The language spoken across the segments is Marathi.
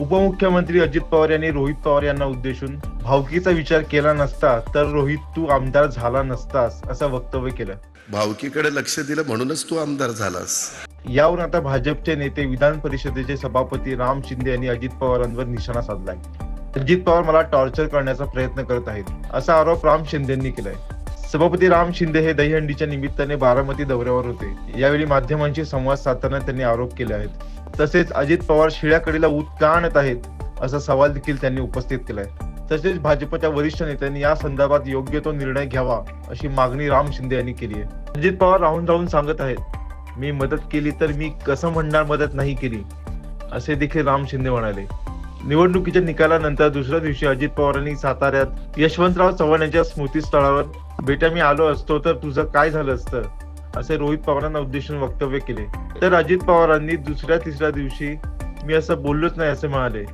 उपमुख्यमंत्री अजित पवार यांनी रोहित पवार यांना उद्देशून भावकीचा विचार केला नसता तर रोहित तू आमदार झाला नसतास असं वक्तव्य केलं. भावकीकडे लक्ष दिलं म्हणूनच तू आमदार झालास. यावरून आता भाजपचे नेते विधान परिषदेचे सभापती राम शिंदे यांनी अजित पवारांवर निशाणा साधलाय. अजित पवार मला टॉर्चर करण्याचा प्रयत्न करत आहेत असा आरोप राम शिंदेंनी केलाय. सभापती राम शिंदे हे दहीहंडीच्या निमित्ताने बारामती दौऱ्यावर होते. यावेळी माध्यमांशी संवाद साधताना त्यांनी आरोप केले आहेत. तसेच अजित पवार शिळ्याकडीला ऊत का आणत आहेत असा सवाल देखील त्यांनी उपस्थित केलाय. तसेच भाजपच्या वरिष्ठ नेत्यांनी या संदर्भात योग्य तो निर्णय घ्यावा अशी मागणी राम शिंदे यांनी केली आहे. अजित पवार राहून राहून सांगत आहेत मी मदत केली तर मी कसं म्हणणार मदत नाही केली? असे देखील राम शिंदे म्हणाले. निवडणुकीच्या निकालानंतर दुसऱ्या दिवशी अजित पवारांनी साताऱ्यात यशवंतराव चव्हाण यांच्या स्मृतीस्थळावर बेटा मी आलो असतो तर तुझं काय झालं असतं? असे रोहित पवारांना उद्देशून वक्तव्य केले. तर अजित पवारांनी दुसऱ्या तिसऱ्या दिवशी मी असं बोललोच नाही असे म्हणाले.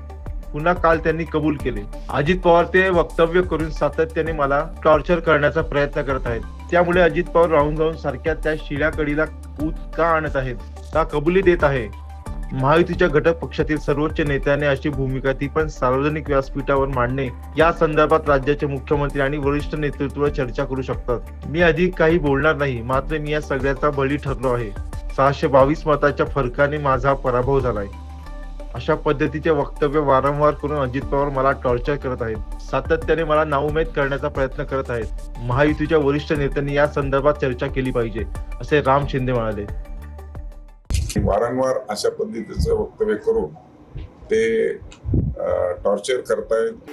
पुन्हा काल त्यांनी कबूल केले. अजित पवार ते वक्तव्य करून सातत्याने मला टॉर्चर करण्याचा प्रयत्न करत आहेत. त्यामुळे अजित पवार राहून राहून सारख्या त्या शिळ्याकडीला कूद का आणत आहेत? का कबुली देत आहे? महायुतीच्या घटक पक्षातील सर्वोच्च नेत्याने अशी भूमिका ती पण सार्वजनिक व्यासपीठावर मांडणे. या संदर्भात राज्याचे मुख्यमंत्री आणि वरिष्ठ नेतृत्व चर्चा करू शकतात. मी अधिक काही बोलणार नाही मात्र मी या सगळ्याचा बळी ठरलो आहे. सहाशे बावीस मताच्या फरकाने माझा पराभव झालाय. अशा पद्धतीचे वक्तव्य वारंवार करून अजित पवार मला टॉर्चर करत आहेत. सातत्याने मला नाउमेद करण्याचा प्रयत्न करत आहेत. महायुतीच्या वरिष्ठ नेत्यांनी या संदर्भात चर्चा केली पाहिजे असे राम शिंदे म्हणाले. वारंवार अशा पद्धतीचं वक्तव्य करून ते टॉर्चर करतायत.